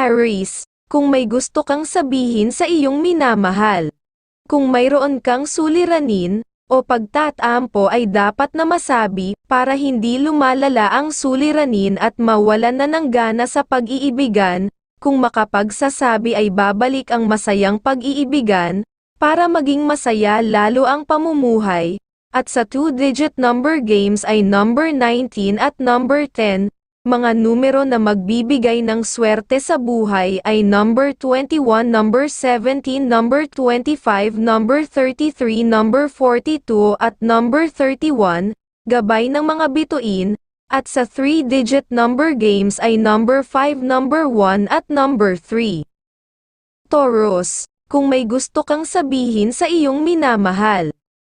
Aries, kung may gusto kang sabihin sa iyong minamahal. Kung mayroon kang suliranin, o pagtatampo ay dapat na masabi, para hindi lumalala ang suliranin at mawalan na ng gana sa pag-iibigan, kung makapagsasabi ay babalik ang masayang pag-iibigan, para maging masaya lalo ang pamumuhay, at sa two-digit number games ay number 19 at number 10, mga numero na magbibigay ng swerte sa buhay ay number 21, number 17, number 25, number 33, number 42 at number 31, gabay ng mga bituin, at sa 3-digit number games ay number 5, number 1 at number 3. Taurus, kung may gusto kang sabihin sa iyong minamahal.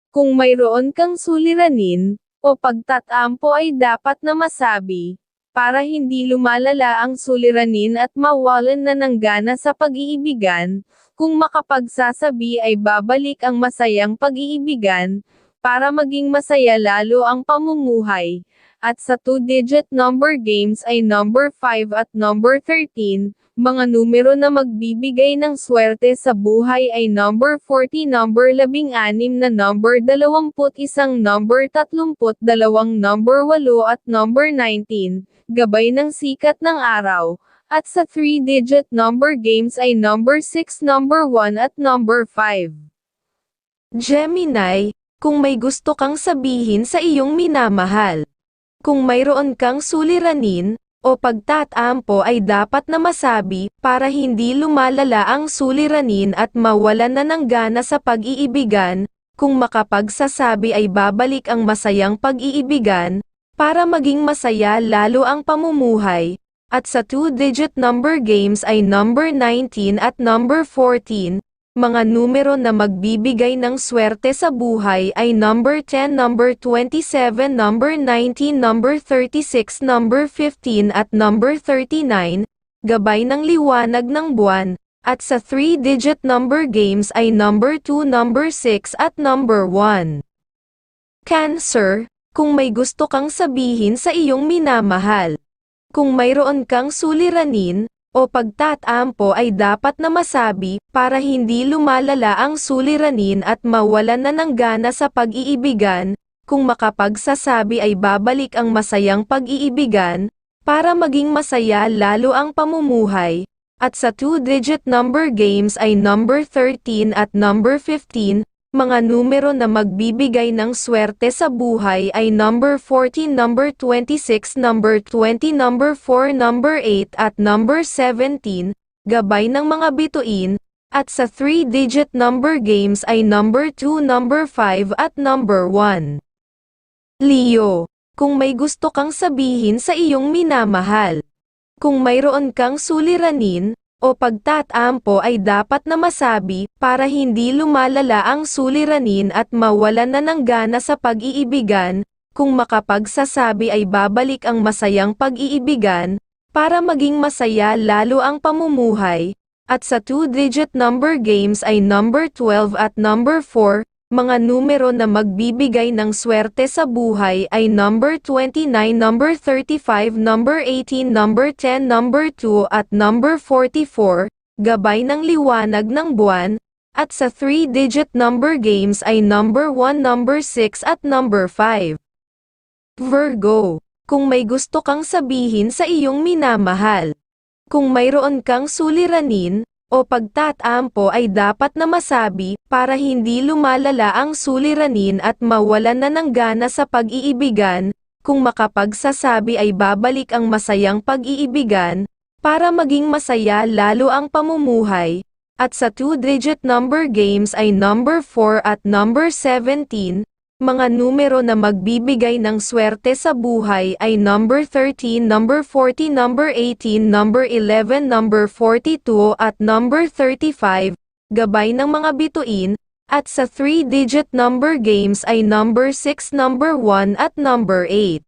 Kung mayroon kang suliranin, o pagtatampo ay dapat na masabi, para hindi lumalala ang suliranin at mawalan na ng gana sa pag-iibigan, kung makapagsasabi ay babalik ang masayang pag-iibigan, para maging masaya lalo ang pamumuhay, at sa two-digit number games ay number 5 at number 13, mga numero na magbibigay ng swerte sa buhay ay number 40, number 16 na number 21, number 32, number 8 at number 19, gabay ng sikat ng araw, at sa 3-digit number games ay number 6, number 1 at number 5. Gemini, kung may gusto kang sabihin sa iyong minamahal. Kung mayroon kang suliranin, o pagtatampo ay dapat na masabi, para hindi lumalala ang suliranin at mawalan na ng gana sa pag-iibigan, kung makapagsasabi ay babalik ang masayang pag-iibigan, para maging masaya lalo ang pamumuhay, at sa two-digit number games ay number 19 at number 14, mga numero na magbibigay ng swerte sa buhay ay number 10, number 27, number 19, number 36, number 15 at number 39, gabay ng liwanag ng buwan, at sa 3-digit number games ay number 2, number 6 at number 1. Cancer, kung may gusto kang sabihin sa iyong minamahal. Kung mayroon kang suliranin, o pagtatampo ay dapat na masabi, para hindi lumalala ang suliranin at mawalan na ng gana sa pag-iibigan, kung makapagsasabi ay babalik ang masayang pag-iibigan, para maging masaya lalo ang pamumuhay, at sa two-digit number games ay number 13 at number 15, mga numero na magbibigay ng swerte sa buhay ay number 14, number 26, number 20, number 4, number 8 at number 17, gabay ng mga bituin, at sa 3-digit number games ay number 2, number 5 at number 1. Leo, kung may gusto kang sabihin sa iyong minamahal. Kung mayroon kang suliranin, o pagtatampo ay dapat na masabi, para hindi lumalala ang suliranin at mawalan na ng gana sa pag-iibigan, kung makapagsasabi ay babalik ang masayang pag-iibigan, para maging masaya lalo ang pamumuhay, at sa two-digit number games ay number 12 at number 4, mga numero na magbibigay ng swerte sa buhay ay number 29, number 35, number 18, number 10, number 2 at number 44, gabay ng liwanag ng buwan, at sa 3-digit number games ay number 1, number 6 at number 5. Virgo, kung may gusto kang sabihin sa iyong minamahal. Kung mayroon kang suliranin, o pagtatampo ay dapat na masabi, para hindi lumalala ang suliranin at mawalan na ng gana sa pag-iibigan, kung makapagsasabi ay babalik ang masayang pag-iibigan, para maging masaya lalo ang pamumuhay, at sa two-digit number games ay number 4 at number 17, mga numero na magbibigay ng swerte sa buhay ay number 13, number 40, number 18, number 11, number 42 at number 35, gabay ng mga bituin, at sa 3-digit number games ay number 6, number 1 at number 8.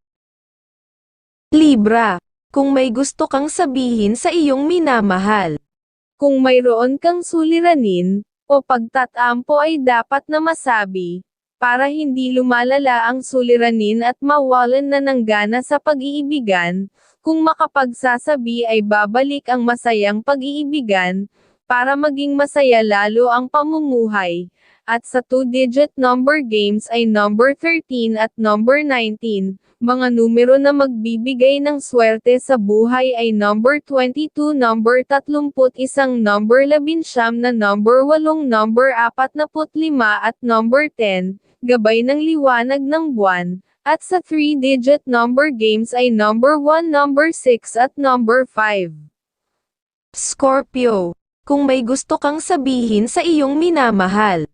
Libra, kung may gusto kang sabihin sa iyong minamahal. Kung mayroon kang suliranin, o pagtatampo ay dapat na masabi, para hindi lumalala ang suliranin at mawalan na ng gana sa pag-iibigan, Kung makapagsasabi ay babalik ang masayang pag-iibigan, para maging masaya lalo ang pamumuhay. At sa two-digit number games ay number 13 at number 19, mga numero na magbibigay ng swerte sa buhay ay number 22, number 31, number 11 na number 8, number 45 at number 10, gabay ng liwanag ng buwan. At sa 3-digit number games ay number 1, number 6 at number 5. Scorpio, kung may gusto kang sabihin sa iyong minamahal,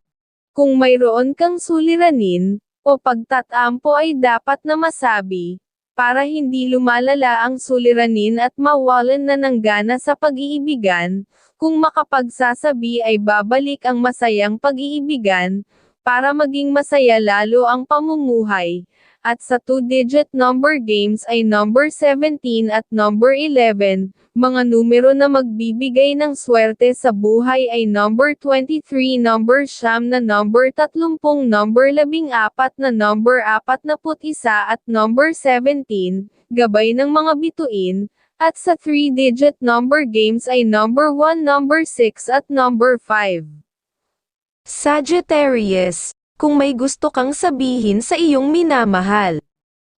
Kung mayroon kang suliranin, o pagtatampo ay dapat na masabi, para hindi lumalala ang suliranin at mawalan na ng gana sa pag-iibigan, kung makapagsasabi ay babalik ang masayang pag-iibigan, para maging masaya lalo ang pamumuhay. At sa two-digit number games ay number 17 at number 11, mga numero na magbibigay ng swerte sa buhay ay number 23, number siyam na number 30, number 14 na number 41 at number 17, gabay ng mga bituin, at sa 3-digit number games ay number 1, number 6 at number 5. Sagittarius, kung may gusto kang sabihin sa iyong minamahal,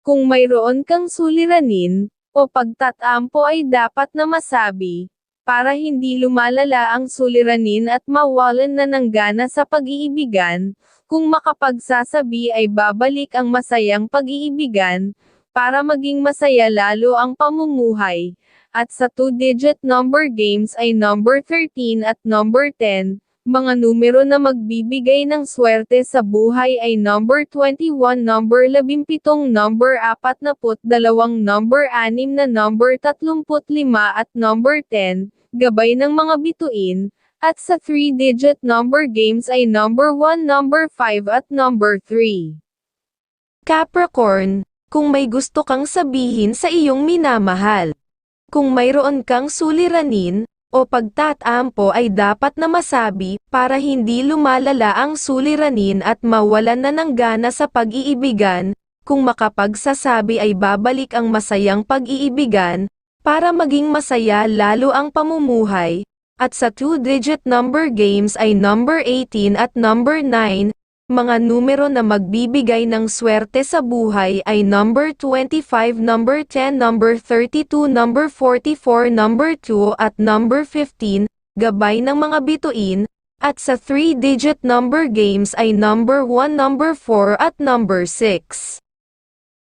Kung mayroon kang suliranin, o pagtatampo ay dapat na masabi, para hindi lumalala ang suliranin at mawalan na ng gana sa pag-iibigan, kung makapagsasabi ay babalik ang masayang pag-iibigan, para maging masaya lalo ang pamumuhay. At sa two-digit number games ay number 13 at number 10, mga numero na magbibigay ng swerte sa buhay ay number 21, number 17, number 42, number 6 na number 35 at number 10, gabay ng mga bituin, at sa 3-digit number games ay number 1, number 5 at number 3. Capricorn, kung may gusto kang sabihin sa iyong minamahal, kung mayroon kang suliranin, o pagtatampo ay dapat na masabi, para hindi lumalala ang suliranin at mawalan na ng gana sa pag-iibigan, kung makapagsasabi ay babalik ang masayang pag-iibigan, para maging masaya lalo ang pamumuhay, at sa two-digit number games ay number 18 at number 9, mga numero na magbibigay ng swerte sa buhay ay number 25, number 10, number 32, number 44, number 2 at number 15, gabay ng mga bituin, at sa 3-digit number games ay number 1, number 4 at number 6.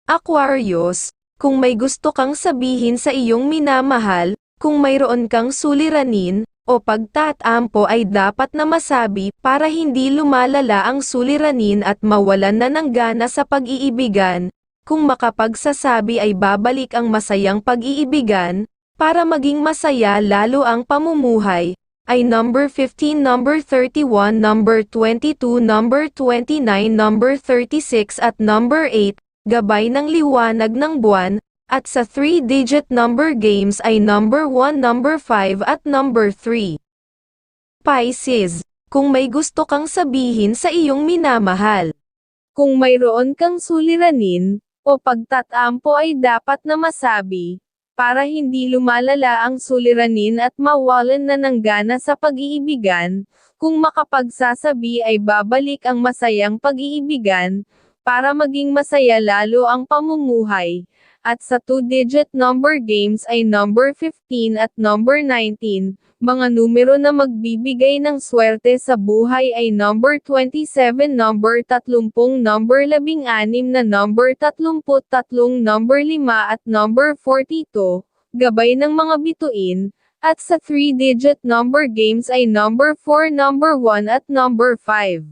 Aquarius, kung may gusto kang sabihin sa iyong minamahal, kung mayroon kang suliranin, o pagtatampo ay dapat na masabi para hindi lumalala ang suliranin at mawalan na ng gana sa pag-iibigan, kung makapagsasabi ay babalik ang masayang pag-iibigan, para maging masaya lalo ang pamumuhay, ay number 15, number 31, number 22, number 29, number 36 at number 8, gabay ng liwanag ng buwan, at sa 3-digit number games ay number 1, number 5 at number 3. Pisces, kung may gusto kang sabihin sa iyong minamahal, Kung mayroon kang suliranin, o pagtatampo ay dapat na masabi, para hindi lumalala ang suliranin at mawalan na ng gana sa pag-iibigan, kung makapagsasabi ay babalik ang masayang pag-iibigan, para maging masaya lalo ang pamumuhay. At sa two-digit number games ay number 15 at number 19, mga numero na magbibigay ng swerte sa buhay ay number 27, number 30, number 16 na number 33, number 5 at number 42, gabay ng mga bituin, at sa 3-digit number games ay number 4, number 1 at number 5.